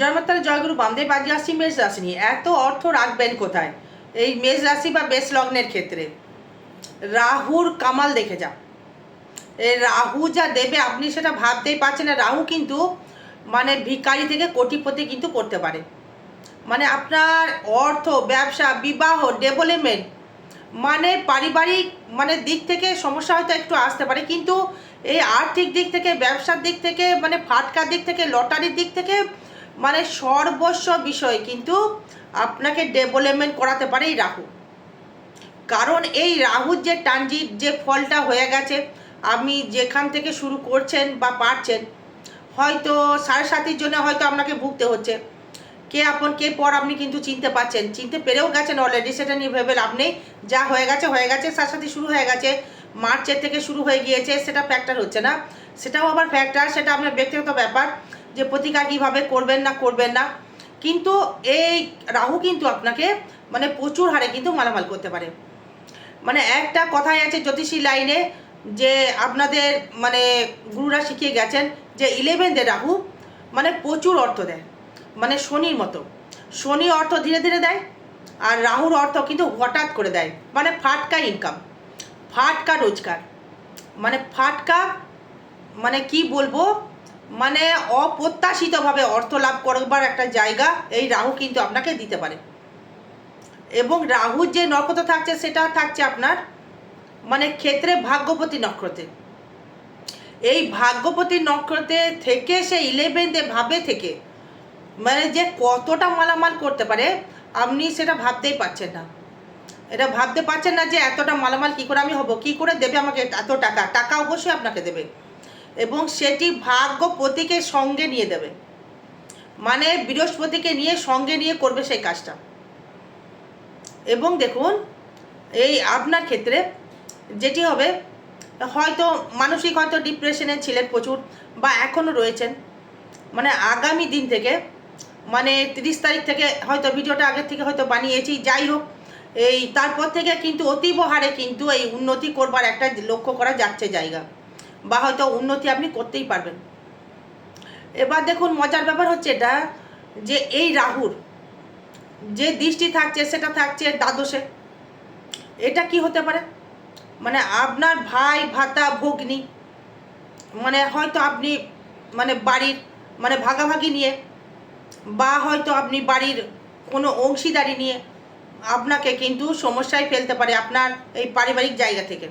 জয়মাতার জয়গুরু বামদেব আজ রাশি মেষ রাশি নিয়ে। এত অর্থ রাখবেন কোথায়? এই মেষ রাশি বা বেশ লগ্নের ক্ষেত্রে। রাহুর কামাল দেখে যা এই রাহু যা দেবে আপনি সেটা ভাবতেই পারছেন না। রাহু কিন্তু মানে ভিকারি থেকে কোটিপতি কিন্তু করতে পারে। মানে আপনার অর্থ, ব্যবসা, বিবাহ ডেভেলপমেন্ট মানে পারিবারিক মানে দিক থেকে সমস্যা হয়তো একটু আসতে পারে। কিন্তু এই আর্থিক দিক থেকে, ব্যবসার দিক থেকে মানে ফাটকার দিক থেকে, লটারির দিক থেকে মানে সর্বস্ব বিষয়, কিন্তু আপনাকে ডেভেলপমেন্ট করাতে পারে এই রাহু। কারণ এই রাহুর যে ট্রানজিট, যে ফলটা হয়ে গেছে, আপনি যেখান থেকে শুরু করছেন বা পারছেন, হয়তো সাড়ে সাতির জন্য হয়তো আপনাকে ভুগতে হচ্ছে। কে আপন, কে পর আপনি কিন্তু চিনতে পারছেন। চিনতে পেরেও গেছেন অলরেডি সেটা নিয়ে ভেবে লাভ নেই। যা হয়ে গেছে হয়ে গেছে, সাড়ে সাথে শুরু হয়ে গেছে, মার্চের থেকে শুরু হয়ে গিয়েছে, সেটা ফ্যাক্টর হচ্ছে না। সেটাও আবার ফ্যাক্টর সেটা আপনার ব্যক্তিগত ব্যাপার। যে প্রতিকার কীভাবে করবেন না করবেন না, কিন্তু এই রাহু কিন্তু আপনাকে মানে প্রচুর হারে কিন্তু মালামাল করতে পারে। মানে একটা কথাই আছে জ্যোতিষী লাইনে যে আপনাদের মানে গুরুরা শিখিয়ে গেছেন যে ইলেভেনতে রাহু মানে প্রচুর অর্থ দেয় মানে শনির মতো। শনি অর্থ ধীরে ধীরে দেয় আর রাহুর অর্থ কিন্তু হঠাৎ করে দেয় মানে ফাটকা ইনকাম ফাটকা রোজগার। মানে ফাটকা মানে কি বলব? মানে অপ্রত্যাশিতভাবে অর্থ লাভ করবার একটা জায়গা এই রাহু কিন্তু আপনাকে দিতে পারে। এবং রাহুর যে নক্ষত্র থাকছে, সেটা থাকছে আপনার মানে ক্ষেত্রে ভাগ্যপতি নক্ষত্রে। এই ভাগ্যপতি নক্ষত্রে থেকে সে ইলেভেন্থে ভাবে থেকে মানে যে কতটা মালামাল করতে পারে, আপনি সেটা ভাবতেই পারছেন না। এটা ভাবতে পারছেন না যে এতটা মালামাল কী করে আমি হব, কী করে দেবে আমাকে এত টাকা? টাকা অবশ্যই আপনাকে দেবে। এবং সেটি ভাগ্য ভাগ্যপতিকে সঙ্গে নিয়ে দেবে। মানে বৃহস্পতিকে নিয়ে সঙ্গে নিয়ে করবে সেই কাজটা। এবং দেখুন, এই আপনার ক্ষেত্রে যেটি হবে, হয়তো মানসিক হয়তো ডিপ্রেশনে ছিলেন প্রচুর বা এখনও রয়েছেন। মানে আগামী দিন থেকে মানে তিরিশ তারিখ থেকে হয়তো ভিডিওটা আগের থেকে হয়তো বানিয়েছি, যাই হোক, এই তারপর থেকে কিন্তু অতীব হারে কিন্তু এই উন্নতি করবার একটা লক্ষ্য করা যাচ্ছে জায়গা। বা হয়তো উন্নতি আপনি করতেই পারবেন। এবার দেখুন মজার ব্যাপার হচ্ছে এটা যে এই রাহুর যে দৃষ্টি থাকছে, সেটা থাকছে দ্বাদশে। এটা কি হতে পারে? মানে আপনার ভাই, ভাতা, ভগ্নি মানে হয়তো আপনি মানে বাড়ির মানে ভাগাভাগি নিয়ে বা হয়তো আপনি বাড়ির কোনো অংশীদারি নিয়ে আপনাকে কিন্তু সমস্যায় ফেলতে পারে আপনার এই পারিবারিক জায়গা থেকে।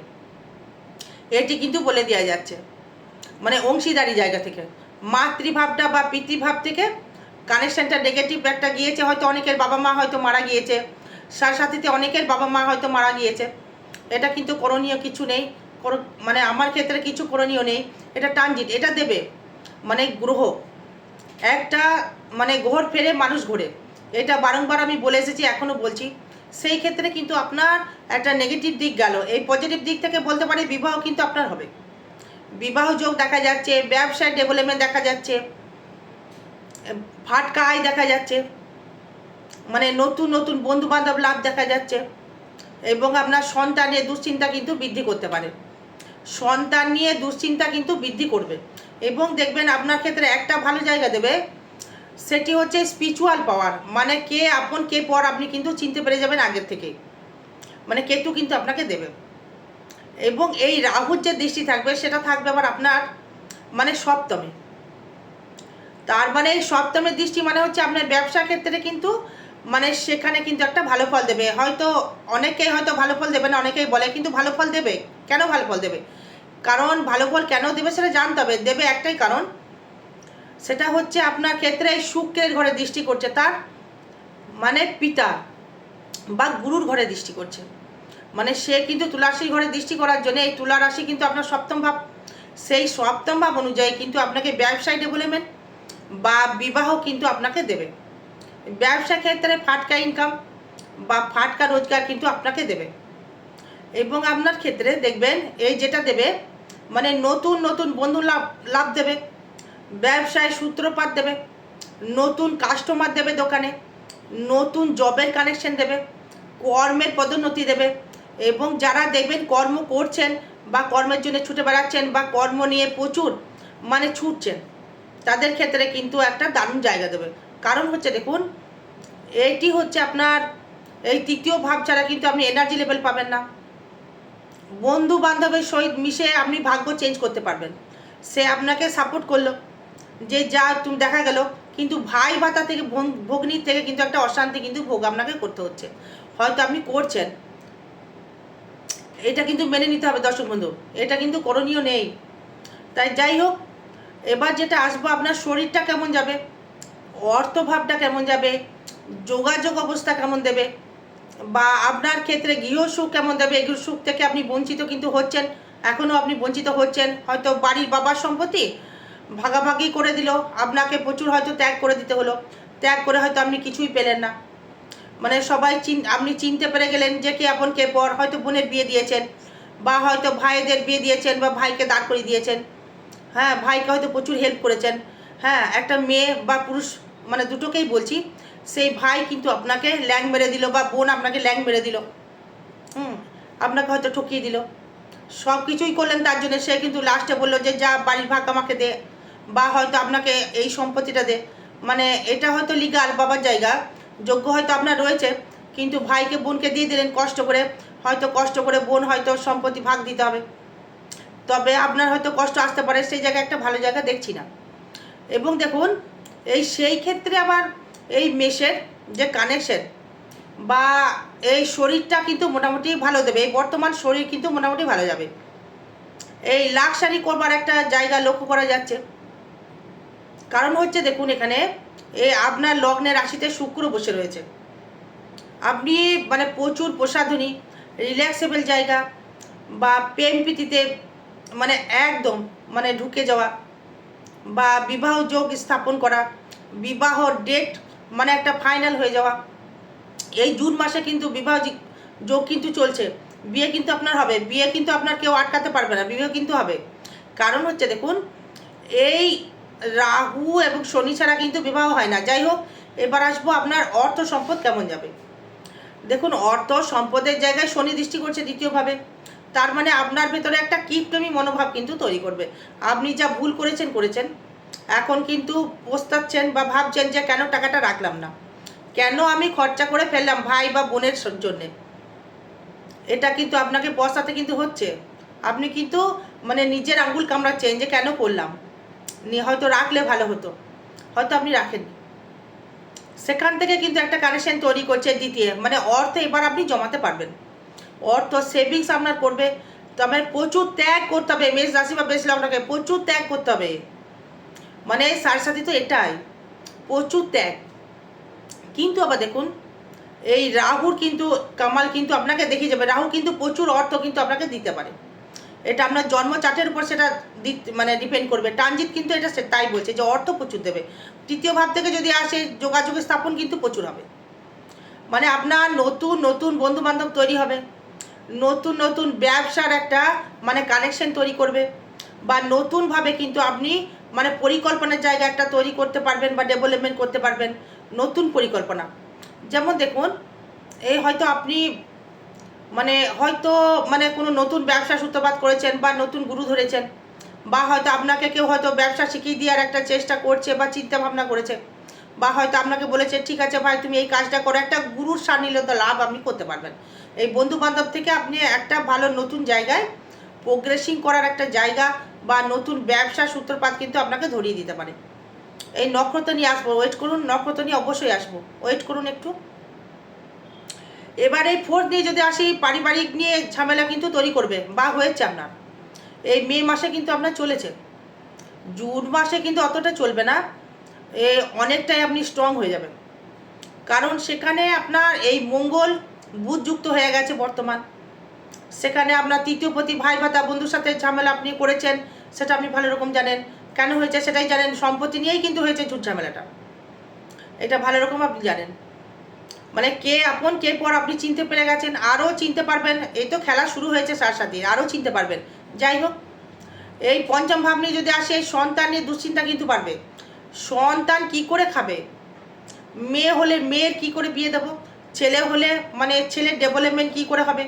এটি কিন্তু বলে দেওয়া যাচ্ছে। মানে অংশীদারি জায়গা থেকে। মাতৃভাবটা বা পিতৃভাব থেকে কানেকশানটা নেগেটিভ একটা গিয়েছে, হয়তো অনেকের বাবা মা হয়তো মারা গিয়েছে। সাথীতে অনেকের বাবা মা হয়তো মারা গিয়েছে। এটা কিন্তু করণীয় কিছু নেই। মানে আমার ক্ষেত্রে কিছু করণীয় নেই। এটা ট্রানজিট এটা দেবে। মানে গ্রহ। একটা মানে ঘোর ফেরে মানুষ ঘোরে। এটা বারংবার আমি বলে এসেছি এখনও বলছি। সেই ক্ষেত্রে কিন্তু আপনার একটা নেগেটিভ দিক গেল। এই পজিটিভ দিক থেকে বলতে পারি বিবাহ কিন্তু আপনার হবে। বিবাহ যোগ দেখা যাচ্ছে, ব্যবসায় ডেভেলপমেন্ট দেখা যাচ্ছে, ফাটকা আয় দেখা যাচ্ছে মানে নতুন নতুন বন্ধু বান্ধব লাভ দেখা যাচ্ছে এবং আপনার সন্তান নিয়ে দুশ্চিন্তা কিন্তু বৃদ্ধি করতে পারে। সন্তান নিয়ে দুশ্চিন্তা কিন্তু বৃদ্ধি করবে এবং দেখবেন আপনার ক্ষেত্রে একটা ভালো জায়গা দেবে সেটি হচ্ছে স্পিরিচুয়াল পাওয়ার মানে কে আপন, কে পর আপনি কিন্তু চিনতে পেরে যাবেন আগের থেকে। মানে কেতু কিন্তু আপনাকে দেবে। এবং এই রাহুর যে দৃষ্টি থাকবে, সেটা থাকবে আবার আপনার মানে সপ্তমে। তার মানে এই সপ্তমের দৃষ্টি মানে হচ্ছে আপনার ব্যবসা ক্ষেত্রে কিন্তু মানে সেখানে কিন্তু একটা ভালো ফল দেবে। হয়তো অনেকেই হয়তো ভালো ফল দেবে না, অনেকেই বলে, কিন্তু ভালো ফল দেবে? কেন ভালো ফল দেবে? কারণ ভালো ফল কেন দেবে সেটা জানতে হবে। দেবে একটাই কারণ সেটা হচ্ছে আপনার ক্ষেত্রে এই শুক্রের ঘরে দৃষ্টি করছে তার মানে পিতা বা গুরুর ঘরে দৃষ্টি করছে। মানে সে কিন্তু তুলারাশির ঘরে দৃষ্টি করার জন্য এই তুলা রাশি কিন্তু আপনার সপ্তম ভাব। সেই সপ্তম ভাব অনুযায়ী কিন্তু আপনাকে ব্যবসায় ডেভেলপমেন্ট বা বিবাহ কিন্তু আপনাকে দেবে। ব্যবসা ক্ষেত্রে ফাটকা ইনকাম বা ফাটকা রোজগার কিন্তু আপনাকে দেবে। এবং আপনার ক্ষেত্রে দেখবেন এই যেটা দেবে মানে নতুন নতুন বন্ধু লাভ লাভ দেবে। ব্যবসায় সূত্রপাত দেবে, নতুন কাস্টমার দেবে দোকানে, নতুন জবের কানেকশন দেবে, কর্মের পদোন্নতি দেবে এবং যারা দেখবেন কর্ম করছেন বা কর্মের জন্য ছুটে বেড়াচ্ছেন বা কর্ম নিয়ে প্রচুর মানে ছুটছেন, তাদের ক্ষেত্রে কিন্তু একটা দারুণ জায়গা দেবে। কারণ হচ্ছে দেখুন এইটি হচ্ছে আপনার, এই তৃতীয় ভাব ছাড়া কিন্তু আপনি এনার্জি লেভেল পাবেন না। বন্ধু বান্ধবের সহিত মিশে আপনি ভাগ্য চেঞ্জ করতে পারবেন। সে আপনাকে সাপোর্ট করল। যে যা তুমি দেখা গেল, কিন্তু ভাই ভাতা থেকে ভগ্নির থেকে কিন্তু একটা অশান্তি কিন্তু ভোগ আপনাকে করতে হচ্ছে। হয়তো আপনি করছেন। এটা কিন্তু মেনে নিতে হবে দর্শক বন্ধু, এটা কিন্তু করণীয় নেই। তাই যাই হোক, এবার যেটা আসব, আপনার শরীরটা কেমন যাবে? অর্থভাবটা কেমন যাবে? যোগাযোগ অবস্থা কেমন দেবে? বা আপনার ক্ষেত্রে গৃহ সুখ কেমন দেবে? এগুলো সুখ থেকে আপনি বঞ্চিত কিন্তু হচ্ছেন, এখনও আপনি বঞ্চিত হচ্ছেন। হয়তো বাড়ির বাবার সম্পত্তি ভাগাভাগি করে দিল। আপনাকে প্রচুর হয়তো ত্যাগ করে দিতে হলো। ত্যাগ করে হয়তো আপনি কিছুই পেলেন না। মানে সবাই চিন আপনি চিনতে পেরে গেলেন যে কে আপন কে পর। হয়তো বোনের বিয়ে দিয়েছেন বা হয়তো ভাইদের বিয়ে দিয়েছেন বা ভাইকে দাঁড় করিয়ে দিয়েছেন। হ্যাঁ ভাইকে হয়তো প্রচুর হেল্প করেছেন। হ্যাঁ একটা মেয়ে বা পুরুষ মানে দুটোকেই বলছি, সেই ভাই কিন্তু আপনাকে ল্যাং মেরে দিল বা বোন আপনাকে ল্যাং মেরে দিল। হুম, আপনাকে হয়তো ঠকিয়ে দিল। সব কিছুই করলেন তার জন্য। সে কিন্তু লাস্টে বলল যে, যা বাড়ির ভাগ আমাকে দে। বা হয়তো আপনাকে এই সম্পত্তিটা দে। মানে এটা হয়তো লিগাল বাবার জায়গা, যোগ্য হয়তো আপনার রয়েছে, কিন্তু ভাইকে, বোনকে দিয়ে দিলেন কষ্ট করে, হয়তো কষ্ট করে বোন হয়তো সম্পত্তি ভাগ দিতে হবে। তবে আপনার হয়তো কষ্ট আসতে পারে, সেই জায়গায় একটা ভালো জায়গা দেখছি না। এবং দেখুন, এই সেই ক্ষেত্রে আবার এই মেষের যে কানেকশন বা এই শরীরটা কিন্তু মোটামুটি ভালো দেবে, এই বর্তমান শরীর কিন্তু মোটামুটি ভালো যাবে। এই লাক্সারি করবার একটা জায়গা লক্ষ্য করা যাচ্ছে। কারণ হচ্ছে দেখুন এখানে, এ আপনার লগ্নের রাশিতে শুক্র বসে রয়েছে। আপনি মানে প্রচুর প্রসাধনী রিল্যাক্সেবল জায়গা বা প্রেম প্রীতিতে মানে একদম মানে ঢুকে যাওয়া বা বিবাহ যোগ স্থাপন করা, বিবাহ ডেট মানে একটা ফাইনাল হয়ে যাওয়া। এই জুন মাসে কিন্তু বিবাহ যোগ কিন্তু চলছে। বিয়ে কিন্তু আপনার হবে। বিয়ে কিন্তু আপনার কেউ আটকাতে পারবে না। বিয়ে কিন্তু হবে। কারণ হচ্ছে দেখুন, এই রাহু এবং শনি ছাড়া কিন্তু বিবাহ হয় না। যাই হোক, এবার আসব আপনার অর্থ সম্পদ কেমন যাবে? দেখুন, অর্থ সম্পদের জায়গায় শনি দৃষ্টি করছে দ্বিতীয়ভাবে। তার মানে আপনার ভেতরে একটা কিপটমি মনোভাব কিন্তু তৈরি করবে। আপনি যা ভুল করেছেন করেছেন। এখন কিন্তু পোস্তাচ্ছেন বা ভাবছেন যে কেন টাকাটা রাখলাম না। কেন আমি খরচা করে ফেললাম ভাই বা বোনের জন্যে? এটা কিন্তু আপনাকে পস্তাতে কিন্তু হচ্ছে। আপনি কিন্তু মানে নিজের আঙ্গুল কামড়াচ্ছেন যে কেন করলাম। হয়তো রাখলে ভালো হতো। হয়তো আপনি রাখেননি। সেখান থেকে কিন্তু একটা কানেকশন তৈরি করছে দ্বিতীয় মানে অর্থ এবার আপনি জমাতে পারবেন। অর্থ সেভিংস আপনার করবে তবে প্রচুর ত্যাগ করতে হবে। মেষ রাশি বা বেশ লগ্নকে প্রচুর ত্যাগ করতে হবে। মানে সার সাথে তো এটাই, প্রচুর ত্যাগ। কিন্তু আবার দেখুন, এই রাহুর কিন্তু, কামাল কিন্তু আপনাকে দেখিয়ে যাবে। রাহু কিন্তু প্রচুর অর্থ কিন্তু আপনাকে দিতে পারে। এটা আপনার জন্ম চার্টের উপর সেটা মানে ডিপেন্ড করবে। ট্রানজিট কিন্তু এটা তাই বলছে যে অর্থ প্রচুর দেবে। তৃতীয় ভাব থেকে যদি আসে, যোগাযোগের স্থাপন কিন্তু প্রচুর হবে। মানে আপনার নতুন নতুন বন্ধু বান্ধব তৈরি হবে। নতুন নতুন ব্যবসার একটা মানে কানেকশন তৈরি করবে। বা নতুনভাবে কিন্তু আপনি মানে পরিকল্পনার জায়গা একটা তৈরি করতে পারবেন বা ডেভেলপমেন্ট করতে পারবেন। নতুন পরিকল্পনা। যেমন দেখুন, এই হয়তো আপনি মানে হয়তো মানে কোনো নতুন ব্যবসা সূত্রপাত করেছেন বা নতুন গুরু ধরেছেন, বা হয়তো আপনাকে কেউ হয়তো ব্যবসা শিখিয়ে দেওয়ার একটা চেষ্টা করছে বা চিন্তা ভাবনা করেছে, বা হয়তো আপনাকে বলেছে, ঠিক আছে ভাই, তুমি এই কাজটা করো। একটা গুরুর সান্নিধ্যতা লাভ আপনি করতে পারবেন। এই বন্ধু বান্ধব থেকে আপনি একটা ভালো নতুন জায়গায় প্রোগ্রেসিং করার একটা জায়গা বা নতুন ব্যবসা সূত্রপাত কিন্তু আপনাকে ধরিয়ে দিতে পারে। এই নক্ষত্র নিয়ে আসব ওয়েট করুন, নক্ষত্র নিয়ে অবশ্যই আসব। ওয়েট করুন একটু। এবার এই ফোর্থ নিয়ে যদি আসি, পারিবারিক নিয়ে ঝামেলা কিন্তু তৈরি করবে, বা হয়েছে আপনার এই মে মাসে কিন্তু আপনার চলেছে। জুন মাসে কিন্তু অতটা চলবে না। এ অনেকটাই আপনি স্ট্রং হয়ে যাবেন। কারণ সেখানে আপনার এই মঙ্গল বুধ যুক্ত হয়ে গেছে বর্তমান। সেখানে আপনার তৃতীয় প্রতি ভাই ভাতা বন্ধুর সাথে ঝামেলা আপনি করেছেন, সেটা আপনি ভালো রকম জানেন। কেন হয়েছে সেটাই জানেন, সম্পত্তি নিয়েই কিন্তু হয়েছে ঝুট ঝামেলাটা। এটা ভালো রকম আপনি জানেন। মানে কে আপন, কে পর আপনি চিনতে পেরে গেছেন, আরও চিনতে পারবেন। এই তো খেলা শুরু হয়েছে সার সাথে, আরও চিনতে পারবেন। যাই হোক, এই পঞ্চম ভাব নিয়ে যদি আসে, সন্তান নিয়ে দুশ্চিন্তা কিন্তু বাড়বে। সন্তান কি করে খাবে? মেয়ে হলে মেয়ের কি করে বিয়ে দেবো? ছেলে হলে মানে ছেলের ডেভেলপমেন্ট কি করে হবে?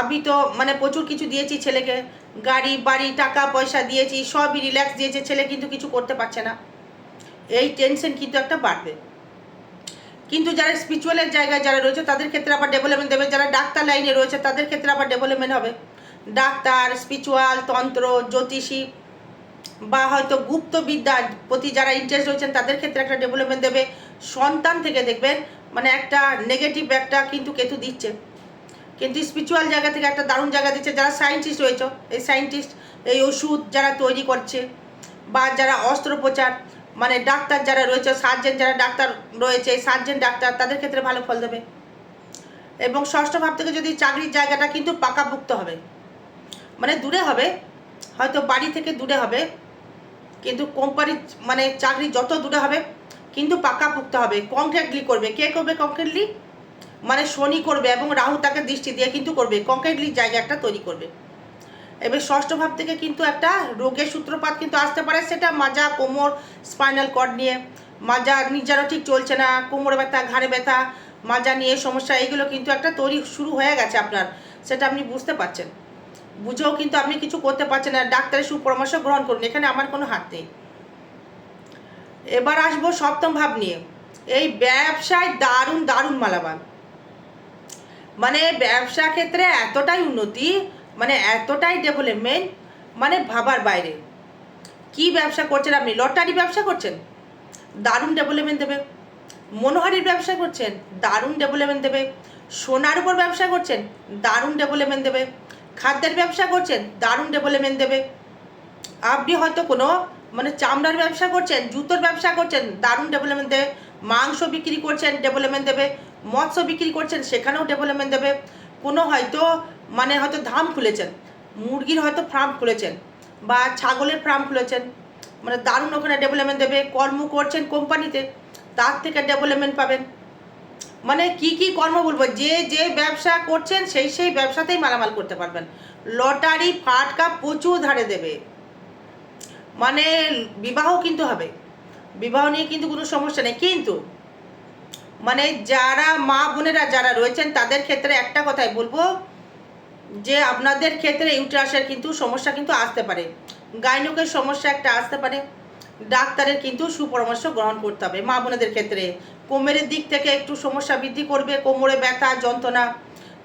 আমি তো মানে প্রচুর কিছু দিয়েছি ছেলেকে। গাড়ি, বাড়ি, টাকা, পয়সা দিয়েছি, সবই রিল্যাক্স দিয়েছে। ছেলে কিন্তু কিছু করতে পারছে না। এই টেনশন কিন্তু একটা বাড়বে। কিন্তু যারা স্পিরিচুয়ালের জায়গায় যারা রয়েছে, তাদের ক্ষেত্রে আবার ডেভেলপমেন্ট দেবে। যারা ডাক্তার লাইনে রয়েছে, তাদের ক্ষেত্রে আবার ডেভেলপমেন্ট হবে। ডাক্তার স্পিরিচুয়াল তন্ত্র, জ্যোতিষী, বা হয়তো গুপ্তবিদ্যার প্রতি যারা ইন্টারেস্ট রয়েছেন, তাদের ক্ষেত্রে একটা ডেভেলপমেন্ট দেবে। সন্তান থেকে দেখবেন মানে একটা নেগেটিভ একটা কিন্তু কেতু দিচ্ছে। কিন্তু স্পিরিচুয়াল জায়গা থেকে একটা দারুণ জায়গা দিচ্ছে। যারা সায়েন্টিস্ট রয়েছে, এই সায়েন্টিস্ট এই ওষুধ যারা তৈরি করছে, বা যারা অস্ত্রোপচার মানে ডাক্তার যারা রয়েছে সার্জেন যারা ডাক্তার রয়েছে সার্জেন ডাক্তার তাদের ক্ষেত্রে ভালো ফল দেবে। এবং ষষ্ঠ ভাব থেকে যদি চাকরির জায়গাটা কিন্তু পাকাপুক্ত হবে। মানে দূরে হবে, হয়তো বাড়ি থেকে দূরে হবে, কিন্তু কোম্পানির মানে চাকরি যত দূরে হবে, কিন্তু পাকাপুক্ত হবে। কংক্রিটলি করবে। কে করবে কংক্রিটলি মানে শনি করবে এবং রাহু তাকে দৃষ্টি দিয়ে কিন্তু করবে। কংক্রিটলি জায়গা একটা তৈরি করবে। এবার ষষ্ঠ ভাব থেকে কিন্তু একটা রোগের সূত্রপাত কিন্তু আসতে পারে, সেটা মাজা, কোমর স্পাইনাল কর্ড নিয়ে। মাজা নির্জারও ঠিক চলছে না, কোমরে ব্যথা, ঘাড়ে ব্যথা, মাজা নিয়ে সমস্যা, এইগুলো কিন্তু একটা তৈরি শুরু হয়ে গেছে আপনার, সেটা আপনি বুঝতে পারছেন। বুঝেও কিন্তু আপনি কিছু করতে পারছেন না, ডাক্তারের সুপরামর্শ গ্রহণ করুন, এখানে আমার কোনো হাত নেই। এবার আসব সপ্তম ভাব নিয়ে, এই ব্যবসায় দারুণ দারুণ মালামাল। মানে ব্যবসা ক্ষেত্রে এতটাই উন্নতি মানে এতটাই ডেভেলপমেন্ট মানে ভাবার বাইরে। কি ব্যবসা করছেন আপনি? লটারি ব্যবসা করছেন? দারুণ ডেভেলপমেন্ট দেবে। মনোহারির ব্যবসা করছেন? দারুণ ডেভেলপমেন্ট দেবে। সোনার উপর ব্যবসা করছেন? দারুণ ডেভেলপমেন্ট দেবে। খাদ্যের ব্যবসা করছেন? দারুণ ডেভেলপমেন্ট দেবে। আপনি হয়তো কোনো মানে চামড়ার ব্যবসা করছেন, জুতোর ব্যবসা করছেন, দারুণ ডেভেলপমেন্ট দেবে। মাংস বিক্রি করছেন ডেভেলপমেন্ট দেবে। মৎস্য বিক্রি করছেন, সেখানেও ডেভেলপমেন্ট দেবে। কোনো হয়তো মানে হয়তো ধাম খুলেছেন, মুরগির হয়তো ফার্ম খুলেছেন বা ছাগলের ফার্ম খুলেছেন মানে দারুণ ওখানে ডেভেলপমেন্ট দেবে, কর্ম করছেন কোম্পানিতে তার থেকে ডেভেলপমেন্ট পাবেন। মানে কি কি কর্ম বলব, যে যে ব্যবসা করছেন সেই সেই ব্যবসাতেই মালামাল করতে পারবেন। লটারি, ফাটকা প্রচুর ধারে দেবে। মানে বিবাহ কিন্তু হবে। বিবাহ নিয়ে কিন্তু কোনো সমস্যা নেই। কিন্তু মানে যারা মা বোনেরা যারা রয়েছেন, তাদের ক্ষেত্রে একটা কথাই বলব যে আপনাদের ক্ষেত্রে ইউট্রাসের কিন্তু সমস্যা কিন্তু আসতে পারে। গাইনকের সমস্যা একটা আসতে পারে। ডাক্তারের কিন্তু সুপরামর্শ গ্রহণ করতে হবে মা বোনেদের ক্ষেত্রে। কোমরের দিক থেকে একটু সমস্যা বৃদ্ধি করবে, কোমরে ব্যথা, যন্ত্রণা,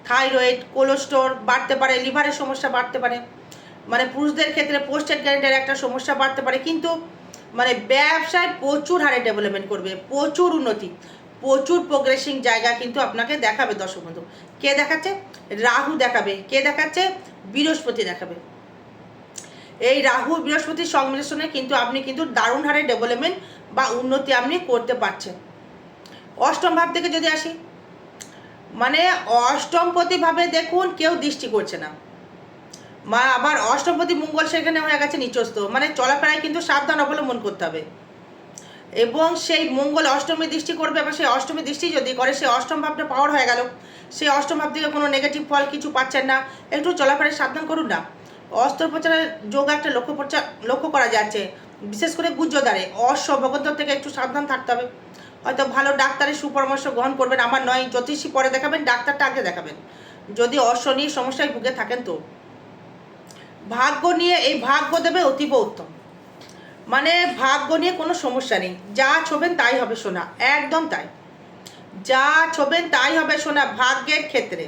থাইরয়েড কোলেস্টোর বাড়তে পারে, লিভারের সমস্যা বাড়তে পারে। মানে পুরুষদের ক্ষেত্রে পোস্টেড গ্যারেন্টের একটা সমস্যা বাড়তে পারে। কিন্তু মানে ব্যবসায় প্রচুর হারে ডেভেলপমেন্ট করবে, প্রচুর উন্নতি। প্রচুর প্রোগ্রেসিং জায়গা কিন্তু আপনাকে দেখাবে দর্শক বন্ধু। কে দেখাচ্ছে? রাহু দেখাবে। কে দেখাচ্ছে? বৃহস্পতি দেখাবে। এই রাহু বৃহস্পতির সংমিশ্রণে কিন্তু আপনি কিন্তু দারুণ হারে ডেভেলপমেন্ট বা উন্নতি আপনি করতে পারছেন। অষ্টম ভাব থেকে যদি আসি মানে অষ্টমপতিভাবে দেখুন কেউ দৃষ্টি করছে না। মা, আবার অষ্টমপতি মঙ্গল সেখানে হয়ে গেছে নিচস্ত মানে চলাফেরায় কিন্তু সাবধান অবলম্বন করতে হবে। এবং সেই মঙ্গল অষ্টমী দৃষ্টি করবে এবার সেই অষ্টমী দৃষ্টি যদি করে, সেই অষ্টম ভাবটা পাওয়ার হয়ে গেল। সেই অষ্টম ভাব থেকে কোনো নেগেটিভ ফল কিছু পাচ্ছেন না। একটু চলাফেরায় সাবধান করুন না। অস্ত্রোপচারের যোগ একটা লক্ষ্য প্রচার লক্ষ্য করা যাচ্ছে। বিশেষ করে গুজ্জদারে অশ্বভগত থেকে একটু সাবধান থাকতে হবে। হয়তো ভালো ডাক্তারের সুপরামর্শ গ্রহণ করবেন। আমার নয়, জ্যোতিষী পরে দেখাবেন, ডাক্তারটা আগে দেখাবেন। যদি অশ্ব নিয়ে সমস্যায় ভুগে থাকেন তো। ভাগ্য নিয়ে, এই ভাগ্য দেবে অতীব উত্তম। মানে ভাগ্য নিয়ে কোনো সমস্যা নেই। যা ছোবেন তাই হবে শোনা একদম তাই। যা ছোবেন তাই হবে শোনা ভাগ্যের ক্ষেত্রে।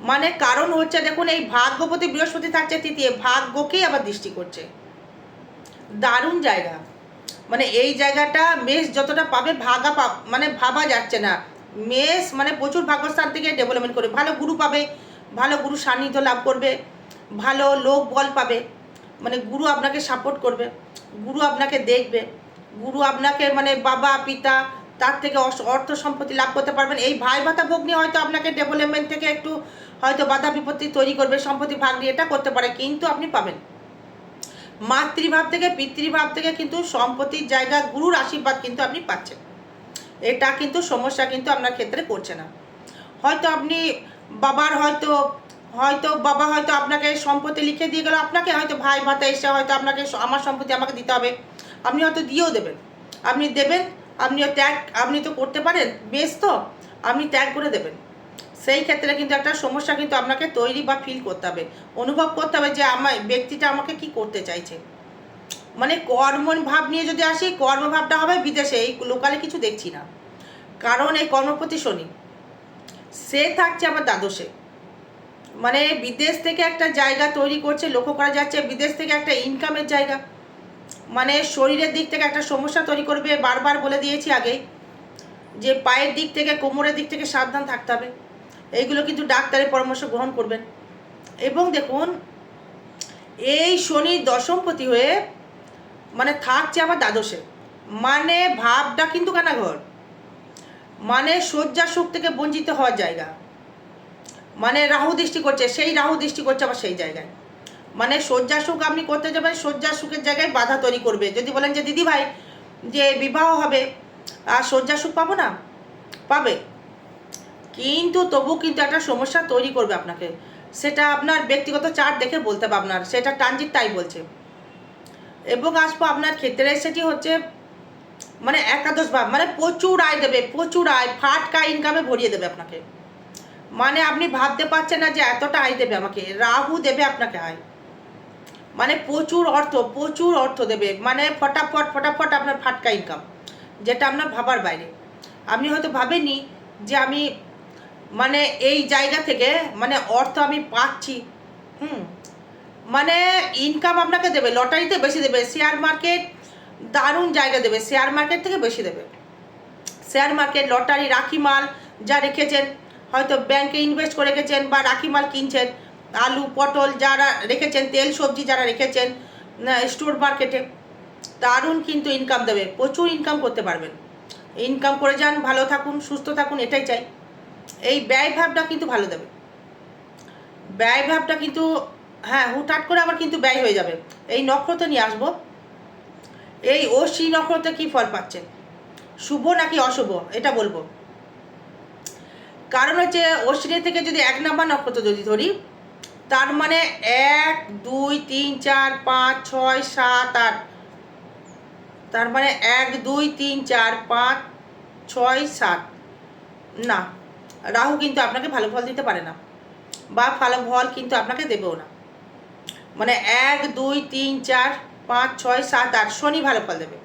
মানে কারণ হচ্ছে, দেখুন, এই ভাগ্যপতি বৃহস্পতি থাকছে তৃতীয় ভাগ্যকেই আবার দৃষ্টি করছে। দারুণ জায়গা। মানে এই জায়গাটা মেষ যতটা পাবে ভাগা পা মানে ভাবা যাচ্ছে না। মেষ মানে প্রচুর ভাগ্যস্থান থেকে ডেভেলপমেন্ট করবে ভালো গুরু পাবে, ভালো গুরু সান্নিধ্য লাভ করবে, ভালো লোক বল পাবে। মানে গুরু আপনাকে সাপোর্ট করবে, গুরু আপনাকে দেখবে, গুরু আপনাকে মানে বাবা, পিতা তার থেকে অর্থ সম্পত্তি লাভ করতে পারবেন। এই ভাই ভাতা ভোগ নিয়ে হয়তো আপনাকে ডেভেলপমেন্ট থেকে একটু হয়তো বাধা বিপত্তি তৈরি করবে, সম্পত্তি ভাগ নিয়ে এটা করতে পারে, কিন্তু আপনি পাবেন। মাতৃভাব থেকে পিতৃভাব থেকে কিন্তু সম্পত্তির জায়গা, গুরুর আশীর্বাদ কিন্তু আপনি পাচ্ছেন। এটা কিন্তু সমস্যা কিন্তু আপনার ক্ষেত্রে করছে না। হয়তো আপনি বাবার হয়তো হয়তো বাবা হয়তো আপনাকে সম্পত্তি লিখে দিয়ে গেল, আপনাকে হয়তো ভাই ভাতা এসে হয়তো আপনাকে আমার সম্পত্তি আমাকে দিতে হবে। আপনি হয়তো দিয়েও দেবেন। আপনি দেবেন আপনিও ত্যাগ, আপনি তো করতে পারেন, বেশ তো, আপনি ত্যাগ করে দেবেন। সেই ক্ষেত্রে কিন্তু একটা সমস্যা কিন্তু আপনাকে তৈরি বা ফিল করতে হবে। অনুভব করতে হবে যে আমার ব্যক্তিটা আমাকে কি করতে চাইছে। মানে কর্ম ভাব নিয়ে যদি আসি কর্মভাবটা হবে বিদেশে, এই লোকালে কিছু দেখছি না। কারণ এই কর্মপতি শনি। সে থাকছে আমার দ্বাদশে। মানে বিদেশ থেকে একটা জায়গা তৈরি করছে, লক্ষ্য করা যাচ্ছে বিদেশ থেকে একটা ইনকামের জায়গা। মানে শরীরের দিক থেকে একটা সমস্যা তৈরি করবে, বারবার বলে দিয়েছি আগেই, যে পায়ের দিক থেকে, কোমরের দিক থেকে সাবধান থাকতে হবে। এইগুলো কিন্তু ডাক্তারের পরামর্শ গ্রহণ করবেন। এবং দেখুন, এই শনি দশমপতি হয়ে মানে থাকছে আবার দ্বাদশে। মানে ভাবটা কিন্তু কানাঘর। মানে শয্যা সুখ থেকে বঞ্চিত হওয়ার জায়গা। মানে রাহু দৃষ্টি করছে, সেই রাহু দৃষ্টি করছে আবার সেই জায়গায়। মানে শয্যা সুখ আপনি করতে যাবেন, শয্যা সুখের জায়গায় বাধা তৈরি করবে। যদি বলেন যে, দিদি ভাই, যে বিবাহ হবে, আর শয্যা সুখ পাবো না? পাবে। কিন্তু তবু কিন্তু একটা সমস্যা তৈরি করবে আপনাকে। সেটা আপনার ব্যক্তিগত চার্ট দেখে বলতে হবে আপনার। সেটা ট্রানজিট তাই বলছে। এবং আসব আপনার ক্ষেত্রে সেটি হচ্ছে মানে একাদশ ভাব মানে প্রচুর আয় দেবে, প্রচুর আয়, ফাটকা ইনকামে ভরিয়ে দেবে আপনাকে। মানে আপনি ভাবতে পারছেন না যে এতটা আয় দেবে আমাকে, রাহু দেবে আপনাকে আয়। মানে প্রচুর অর্থ প্রচুর অর্থ দেবে। মানে ফটাফট ফটাফট আপনার ফাটকা ইনকাম যেটা আপনার ভাবার বাইরে। আপনি হয়তো ভাবেননি যে আমি মানে এই জায়গা থেকে মানে অর্থ আমি পাচ্ছি। হুম মানে ইনকাম আপনাকে দেবে, লটারিতে বেশি দেবে শেয়ার মার্কেট দারুণ জায়গা দেবে শেয়ার মার্কেট থেকে বেশি দেবে। শেয়ার মার্কেট লটারি, রাখি মাল যা রেখেছেন হয়তো ব্যাংকে ইনভেস্ট করে রেখেছেন বা রাখি মাল কিনছেন, আলু, পটল যারা রেখেছেন, তেল, সবজি যারা রেখেছেন স্টোর মার্কেটে দারুণ কিন্তু ইনকাম দেবে, প্রচুর ইনকাম করতে পারবেন। ইনকাম করে যান, ভালো থাকুন, সুস্থ থাকুন, এটাই চাই। এই ব্যয় ভাবটা কিন্তু ভালো দেবে। ব্যয় ভাবটা কিন্তু হ্যাঁ হুটহাট করে আবার কিন্তু ব্যয় হয়ে যাবে। এই নক্ষত্র নিয়ে আসব। এই অশ্বিনী নক্ষত্রে কী ফল পাচ্ছেন? শুভ নাকি অশুভ? এটা বলব। কারণ হচ্ছে অশ্বিনী থেকে যদি এক নাম্বার নক্ষত্র যদি ধরি, তার মানে এক, দুই, তিন, চার, পাঁচ, ছয়, সাত, আট। তার মানে এক, দুই, তিন, চার, পাঁচ, ছয়, সাত। না, রাহু কিন্তু আপনাকে ভালো ফল দিতে পারে না, বা ভালো ফল কিন্তু আপনাকে দেবেও না। মানে এক, দুই, তিন, চার, পাঁচ, ছয়, সাত, আট, শনি ভালো ফল দেবে।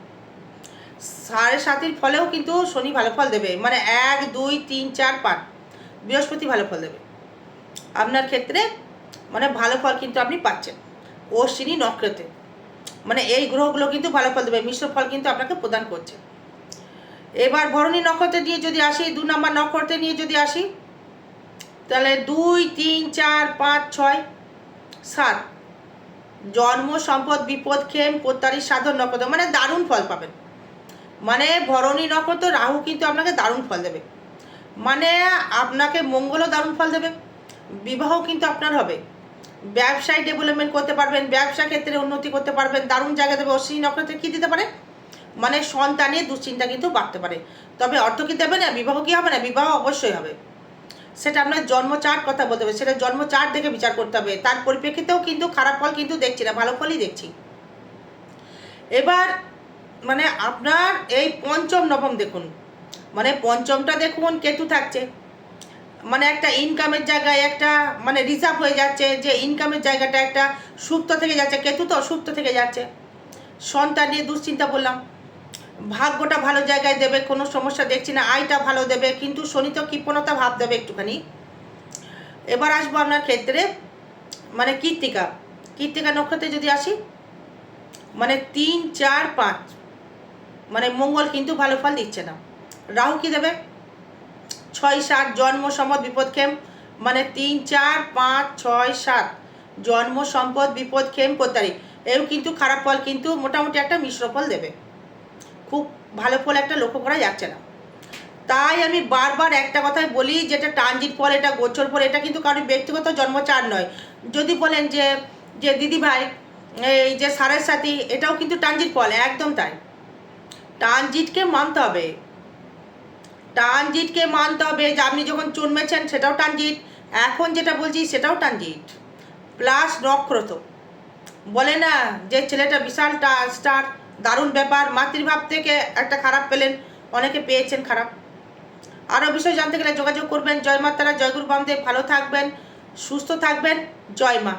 সাড়ে সাতের ফলেও কিন্তু শনি ভালো ফল দেবে। মানে এক, দুই, তিন, চার, পাঁচ। বৃহস্পতি ভালো ফল দেবে। আপনার ক্ষেত্রে মানে ভালো ফল কিন্তু আপনি পাচ্ছেন। অশ্বিনী নক্ষত্রে। মানে এই গ্রহগুলো কিন্তু ভালো ফল দেবে, মিশ্র ফল কিন্তু আপনাকে প্রদান করছে। এবার ভরণী নক্ষত্রে নিয়ে যদি আসি, দু নম্বর নক্ষত্রে নিয়ে যদি আসি, তাহলে দুই, তিন, চার, পাঁচ, ছয়, সাত। জন্ম, সম্পদ, বিপদ খেম প্রত্যারী সাধন নক্ষত্র মানে দারুণ ফল পাবেন। মানে ভরণী নক্ষত্র, রাহু কিন্তু আপনাকে দারুণ ফল দেবে। মানে আপনাকে মঙ্গলও দারুণ ফল দেবে বিবাহ কিন্তু আপনার হবে। ব্যবসায় ডেভেলপমেন্ট করতে পারবেন, ব্যবসা ক্ষেত্রে উন্নতি করতে পারবেন, দারুণ জায়গা দেবে। অশ্বিনী নক্ষত্রে কী দিতে পারে? মানে সন্তানের দুশ্চিন্তা কিন্তু বাড়তে পারে। তবে অর্থ কি দেবে না, বিবাহ কি হবে না? বিবাহ অবশ্যই হবে। সেটা আপনার জন্ম কথা বলতে হবে। সেটা জন্ম চার্ট দেখে বিচার করতে হবে। তার পরিপ্রেক্ষিতেও কিন্তু খারাপ ফল কিন্তু দেখছি না, ভালো ফলই দেখছি। এবার মানে আপনার এই পঞ্চম নবম দেখুন। মানে পঞ্চমটা দেখুন কেতু থাকছে। মানে একটা ইনকামের জায়গায় একটা মানে রিজার্ভ হয়ে যাচ্ছে যে ইনকামের জায়গাটা একটা সুপ্ত থেকে যাচ্ছে। কেতু তো সুপ্ত থেকে যাচ্ছে। সন্তান নিয়ে দুশ্চিন্তা বললাম। ভাগ্যটা ভালো জায়গায় দেবে, কোনো সমস্যা দেখছি না। আয়টা ভালো দেবে, কিন্তু শনি তো কৃপণতা ভাব দেবে একটুখানি। এবার আসব আপনার ক্ষেত্রে মানে কীর্তিকা। কীর্তিকা নক্ষত্রে যদি আসি মানে তিন, চার, পাঁচ মানে মঙ্গল কিন্তু ভালো ফল দিচ্ছে না। রাহু কি দেবে? ছয় সাত, জন্ম সম্পদ বিপদ খেম মানে তিন, চার, পাঁচ, ছয়, সাত। জন্ম সম্পদ বিপদ খেম প্রত্যারী এও কিন্তু খারাপ ফল, কিন্তু মোটামুটি একটা মিশ্র ফল দেবে। খুব ভালো ফল একটা লক্ষ্য করা যাচ্ছে না। তাই আমি বারবার একটা কথাই বলি, যেটা ট্রানজিট ফল, এটা গোচর ফল, এটা কিন্তু কারোর ব্যক্তিগত জন্মচার নয়। যদি বলেন যে যে দিদি ভাই এই যে সারের সাথী এটাও কিন্তু ট্রানজিট ফল, একদম তাই। ট্রানজিটকে মানতে হবে। ট্রানজিটকে মানতে হবে, যে আপনি যখন জন্মেছেন সেটাও ট্রানজিট এখন যেটা বলছি সেটাও ট্রানজিট প্লাস নক্ষত্র বলে না যে ছেলেটা বিশাল স্টার, দারুণ ব্যাপার, মাতৃভাব থেকে একটা খারাপ পেলেন, অনেকে পেয়েছেন খারাপ। আরও বিষয় জানতে গেলে যোগাযোগ করবেন। জয় মাতারা জয়গুরু বামদেব, ভালো থাকবেন, সুস্থ থাকবেন। জয় মা।